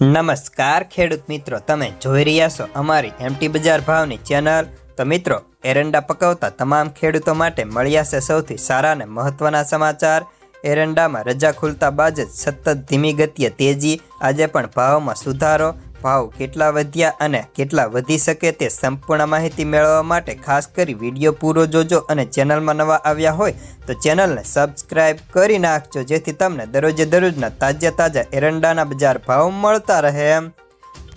નમસ્કાર, ખેડૂત મિત્રો. તમે જોઈ રહ્યા છો અમારી એમટી બજાર ભાવની ચેનલ. તો મિત્રો, એરંડા પકવતા તમામ ખેડૂતો માટે મળ્યા છે સૌથી સારા અને મહત્વના સમાચાર. એરંડામાં રજા ખુલતા બાદ જ સતત ધીમી ગતિએ તેજી, આજે પણ ભાવમાં સુધારો ભાવ કેટલા વધ્યા અને કેટલા વધી શકે તે સંપૂર્ણ માહિતી મેળવવા માટે ખાસ કરી વીડિયો પૂરો જોજો અને ચેનલમાં નવા આવ્યા હોય તો ચેનલને સબસ્ક્રાઈબ કરી નાખજો, જેથી તમને દરરોજે દરરોજના તાજા તાજા એરંડાના બજાર ભાવ મળતા રહે. એમ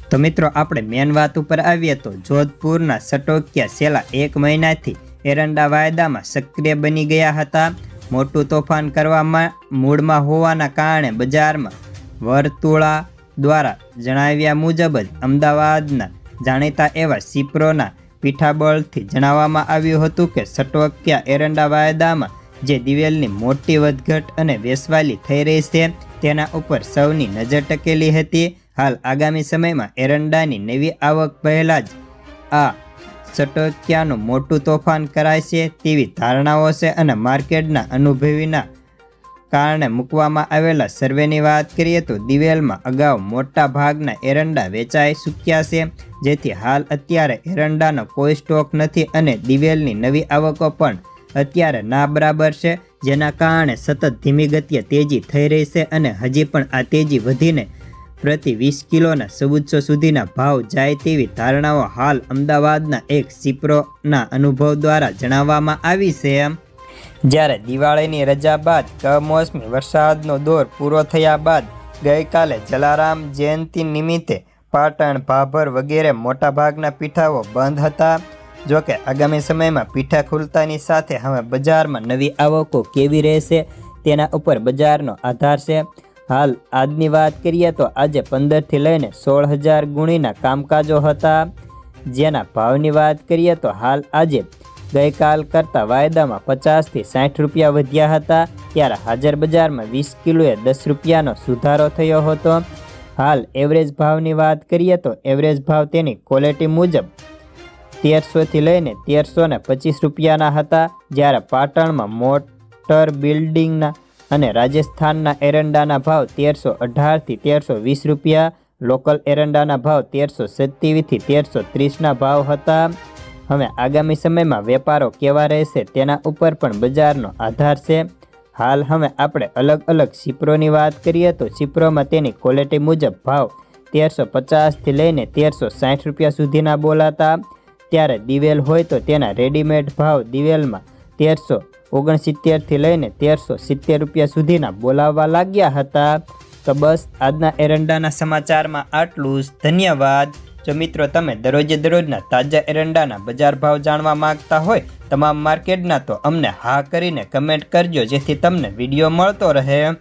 તો મિત્રો, આપણે મેન વાત ઉપર આવીએ તો જોધપુરના સટોકિયા છેલ્લા એક મહિનાથી એરંડા વાયદામાં સક્રિય બની ગયા હતા. મોટું તોફાન કરવામાં, મૂળમાં હોવાના કારણે બજારમાં વર્તુળા દ્વારા જણાવ્યા મુજબ જ અમદાવાદના જાણીતા એવા સિપ્રોના પીઠાબળથી જણાવવામાં આવ્યું હતું કે સટોકિયા એરંડા વાયદામાં જે દિવેલની મોટી વધઘટ અને વેસવાલી થઈ રહી છે, તેના ઉપર સૌની નજર ટકેલી હતી. હાલ આગામી સમયમાં એરંડાની નવી આવક પહેલાં જ આ સટોકિયાનું મોટું તોફાન કરાય છે તેવી ધારણાઓ છે અને માર્કેટના અનુભવીના કારણે મૂકવામાં આવેલા સર્વેની વાત કરીએ તો દિવેલમાં અગાઉ મોટા ભાગના એરંડા વેચાઈ ચૂક્યા છે. જેથી હાલ અત્યારે એરંડાનો કોઈ સ્ટોક નથી અને દિવેલની નવી આવકો પણ અત્યારે ના બરાબર છે, જેના કારણે સતત ધીમી ગતિએ તેજી થઈ રહી છે અને હજી પણ આ તેજી વધીને પ્રતિ વીસ કિલોના ચૌદસો સુધીના ભાવ જાય તેવી ધારણાઓ હાલ અમદાવાદના એક સિપ્રોના અનુભવ દ્વારા જણાવવામાં આવી છે. એમ જ્યારે દિવાળીની રજા બાદ કમોસમી વરસાદનો દોર પૂરો થયા બાદ ગઈકાલે જલારામ જયંતિ નિમિત્તે પાટણ, ભાભર વગેરે મોટાભાગના પીઠાઓ બંધ હતા. જોકે આગામી સમયમાં પીઠા ખુલતાની સાથે હવે બજારમાં નવી આવકો કેવી રહેશે તેના ઉપર બજારનો આધાર છે. હાલ આજની વાત કરીએ તો આજે પંદરથી લઈને સોળ હજાર ગુણીના કામકાજો હતા. જેના ભાવની વાત કરીએ તો હાલ આજે ગઈકાલ કરતાં વાયદામાં પચાસથી સાઠ રૂપિયા વધ્યા હતા, ત્યારે હાજર બજારમાં વીસ કિલોએ દસ રૂપિયાનો સુધારો થયો હતો. હાલ એવરેજ ભાવની વાત કરીએ તો એવરેજ ભાવ તેની ક્વોલિટી મુજબ તેરસોથી લઈને તેરસો ને પચીસ રૂપિયાના હતા, જ્યારે પાટણમાં મોટર બિલ્ડિંગના અને રાજસ્થાનના એરંડાના ભાવ તેરસો અઢારથી તેરસો વીસ રૂપિયા, લોકલ એરંડાના ભાવ તેરસો સત્યાવીસથી તેરસો ત્રીસના ભાવ હતા. હવે આગામી સમયમાં વેપારો કેવા રહેશે તેના ઉપર પણ બજારનો આધાર છે. હાલ હવે આપણે અલગ અલગ સિપ્રોની વાત કરીએ તો સિપ્રોમાં તેની ક્વોલિટી મુજબ ભાવ તેરસો પચાસથી લઈને તેરસો સાઠ રૂપિયા સુધીના બોલાતા. ત્યારે દિવેલ હોય તો તેના રેડીમેડ ભાવ દિવેલમાં તેરસો ઓગણસિત્તેરથી લઈને તેરસો સિત્તેર રૂપિયા સુધીના બોલાવવા લાગ્યા હતા. તો બસ આજના એરંડાના સમાચારમાં આટલું જ. ધન્યવાદ. જો મિત્રો, તમે દરરોજે દરરોજના તાજા એરંડાના બજાર ભાવ જાણવા માંગતા હોય તમામ માર્કેટના, તો અમને હા કરીને કમેન્ટ કરજો, જેથી તમને વીડિયો મળતો રહે.